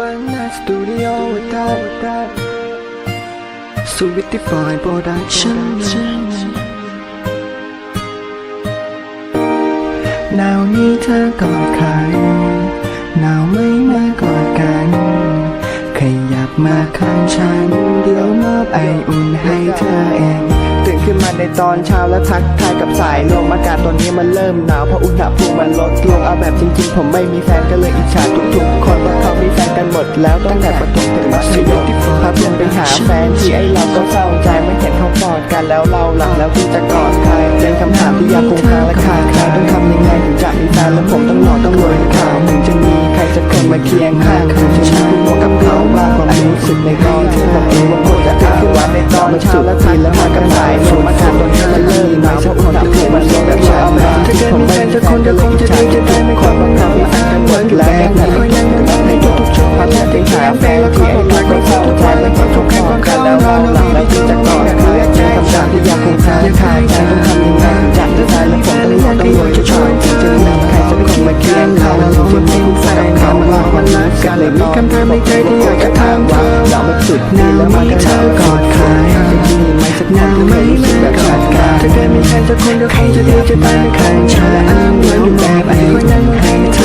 บานนาสตูดิโอวัดาวัดาสวิตติฟายโปรดักชั่นหนาวนี้เธอกอดใครหนาวไม่มากอดกัน ขยับมาข้างฉัน เดี๋ยวมอบไออุ่นให้เธอเองตื่นขึ้นมาในตอนเช้าแล้วทักทายกับสายลมอากาศตอนนี้มันเริ่มหนาวเพราะอุณหภูมิมันลดลงเอาแบบจริงๆ ผมไม่มีแฟนก็เลยอิจฉาทุก แล้วตั้งแต่ประถมถึงมัธยมพาเพื่อนไปหาแฟนที่ไอเราก็เศร้าใจไม่เห็นเขากอดกันแล้วเราหลับแล้วที่จะกอดใครเป็นคำถามที่อยากคงค้างและคาใจต้องทำยังไงถึงจะมีแฟนแล้วผมต้องหล่อต้องรวยข่าวถึงจะมีใครสักคนมาเคียงข้างคือจะชื่นหัวกับเขาบ้างความรู้สึกในตอนที่ผมเองว่าควรจะตื่นขึ้นมาในตอนเช้าแล้วทันแล้วมากับสายลมอากาศตอนนี้มันเริ่มหนาวเพราะอุณหภูมิมันลดแบบช้าถ้าเกิดมีแฟนสักคนก็คงจะดีจะได้ไม่ วันนัดกันเลยมีคำถามในใจที่อยากจะถามเธอเราไม่จุดนี้แล้วมันก็เธอกอดใครจะมีไหมสักคนที่เคยรู้สึกแบบขาดการถ้าเกิดมีใครสักคนก็คงจะดีจะตายไม่ครฉันและอ้างเหมือนอยู่แบบไอ้คนนั้นให้เธอ